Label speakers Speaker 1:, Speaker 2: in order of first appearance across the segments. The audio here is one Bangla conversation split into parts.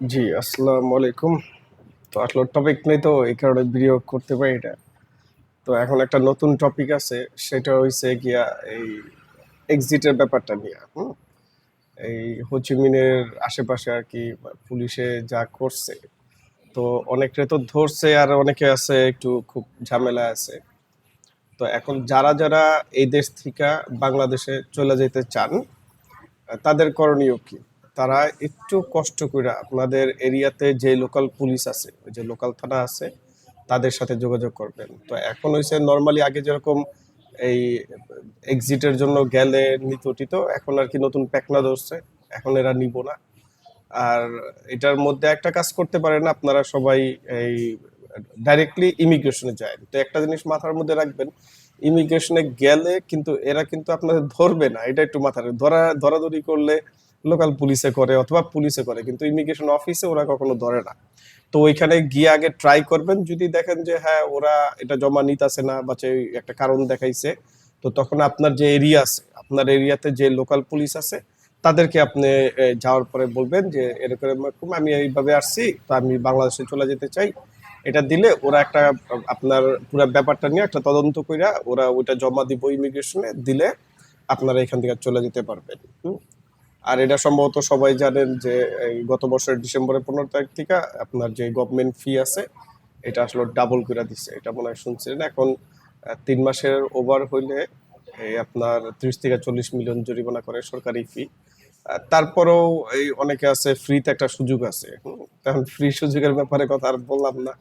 Speaker 1: জি, আসসালামু আলাইকুম। তো আসলে টপিক নেই তো, এই কারণে ভিডিও করতে পারি এটা তো এখন একটা নতুন টপিক আছে, সেটা হইছে গিয়া এই এক্সিটের ব্যাপারটা নিয়ে, হুম? এই হোচিমিনের আশেপাশে আর কি পুলিশে যা করছে, তো অনেকে তো ধরছে আর অনেকে আছে একটু খুব ঝামেলা আছে। তো এখন যারা যারা এই দেশ থেকে বাংলাদেশে চলে যেতে চান, তাদের করণীয় কি? তারা একটু কষ্ট করে আপনাদের এরিয়াতে যে লোকাল পুলিশ আছে, ওই যে লোকাল থানা আছে, তাদের সাথে যোগাযোগ করবেন। তো এখন হয়েছে নর্মালি আগে যেরকম এই এক্সিটের জন্য গেলে নিত টিত, এখন আর কি নতুন প্যাকনা ধরছে, এখন এরা নিব না। আর এটার মধ্যে একটা কাজ করতে পারেন, আপনারা সবাই এই ডাইরেক্টলি ইমিগ্রেশনে যায়। তো একটা জিনিস মাথার মধ্যে রাখবেন ইমিগ্রেশনে গেলে কিন্তু এরা কিন্তু আপনাদের ধরবে না, এটা একটু মাথার ধরা, ধরাধরি করলে লোকাল পুলিশে করে অথবা পুলিশে করে, কিন্তু ইমিগ্রেশন অফিসে ওরা কখনো ধরে না। তো ওইখানে গিয়ে আগে ট্রাই করবেন, যদি দেখেন যে হ্যাঁ ওরা এটা জমা নিতেছে না বা যে একটা কারণ দেখাইছে, তো তখন আপনার যে এরিয়া আছে, আপনার এরিয়াতে যে লোকাল পুলিশ আছে, তাদেরকে আপনি যাওয়ার পরে বলবেন যে, এরকম আমি এইভাবে আসছি, তো আমি বাংলাদেশে চলে যেতে চাই। এটা দিলে ওরা একটা, আপনার পুরো ব্যাপারটা নিয়ে একটা তদন্ত কইরা ওরা ওইটা জমা দিব ইমিগ্রেশনে দিলে আপনারা এখান থেকে চলে যেতে পারবেন? আর এটা সম্ভবত সবাই জানেন যে গত বছরের ডিসেম্বরের পনেরো তারিখ থেকে আপনার যে গভর্নমেন্ট ফি আছে, এটা আসলে ডাবল করে দিচ্ছে এটা মনে হয় শুনছিলেন? এখন তিন মাসের ওভার হইলে এই আপনার ত্রিশ থেকে চল্লিশ মিলিয়ন জরিমানা করে সরকারি ফি তারপরেও এই অনেকে আছে ফ্রিতে একটা সুযোগ আছে। তখন ফ্রি সুযোগের ব্যাপারে কথা আর বললাম না।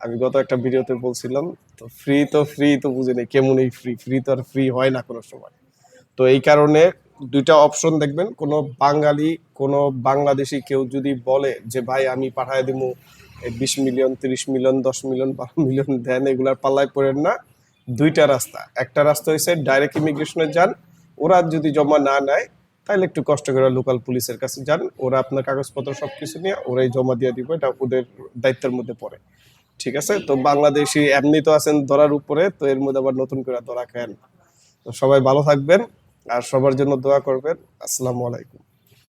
Speaker 1: আমি গত একটা ভিডিওতে বলছিলাম, তো ফ্রি তো ফ্রি তো বুঝে নেই কেমন এই ফ্রি ফ্রি তো আর ফ্রি হয় না কোনো সময়। তো এই কারণে দুইটা অপশন দেখবেন। কোনো বাঙালি, কোনো বাংলাদেশি কেউ যদি বলে যে, ভাই, আমি পাঠায় দিব বিশ মিলিয়ন, তিরিশ মিলিয়ন, দশ মিলিয়ন, বারো মিলিয়ন দেন, এগুলার পাল্লায় পড়েন না। দুইটা রাস্তা। একটা রাস্তা হয়েছে ডাইরেক্ট ইমিগ্রেশনে যান। ওরা যদি জমা না নেয় তাহলে একটু কষ্ট করে লোকাল পুলিশের কাছে যান। ওরা আপনার কাগজপত্র সব কিছু নিয়ে ওরাই জমা দিয়ে দিব। এটা ওদের দায়িত্বের মধ্যে পড়ে। ঠিক আছে? তো বাংলাদেশি এমনি তো আছেন ধরার উপরে, তো এর মধ্যে আবার নতুন করে ধরা খান তো সবাই ভালো থাকবেন। আর সবার জন্য দোয়া করবেন। আসসালামু আলাইকুম।